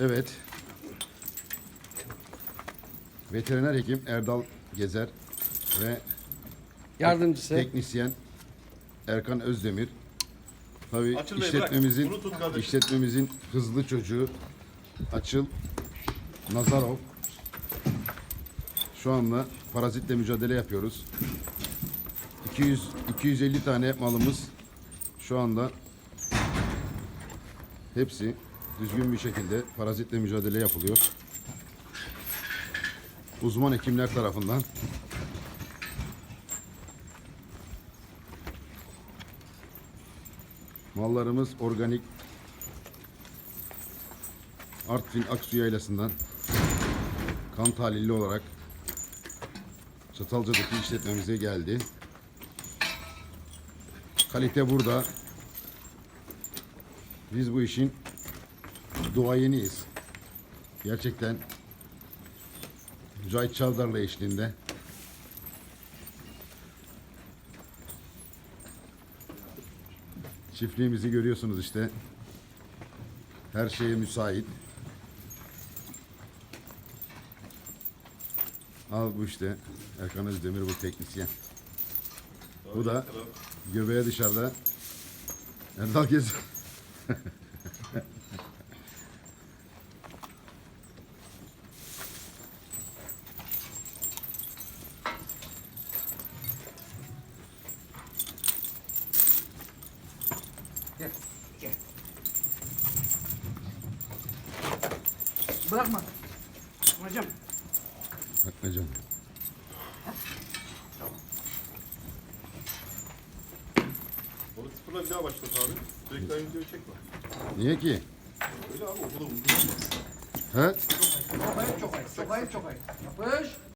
Evet. Veteriner hekim Erdal Gezer ve Yardımcısı. teknisyen Erkan Özdemir. Tabii Açıl Bey, işletmemizin. Bunu tut kardeşim. işletmemizin hızlı çocuğu Açıl Nazarov. Şu anda parazitle mücadele yapıyoruz. 200 250 tane malımız şu anda hepsi düzgün bir şekilde parazitle mücadele yapılıyor. Uzman hekimler tarafından. Mallarımız organik Artvin Aksu Yaylası'ndan kan tahlilli olarak Çatalca'daki işletmemize geldi. Kalite burada. Biz bu işin duayeniyiz. Gerçekten Mücahit Çavdar'la eşliğinde çiftliğimizi görüyorsunuz işte. Her şeye müsait. Al bu işte Erkan Özdemir bu teknisyen. Bu da göbeğe dışarıda Erdal Gez. Gel. Gel. Bırakma. Hocam. Bakmacan. Onu sıfırla bir daha başlat abi. Direkt aynı videoyu çekme. Niye ki? Öyle abi okula uydurma. He? Çok ayıp çok ayıp. Çok ayıp çok ayıp. Yapış.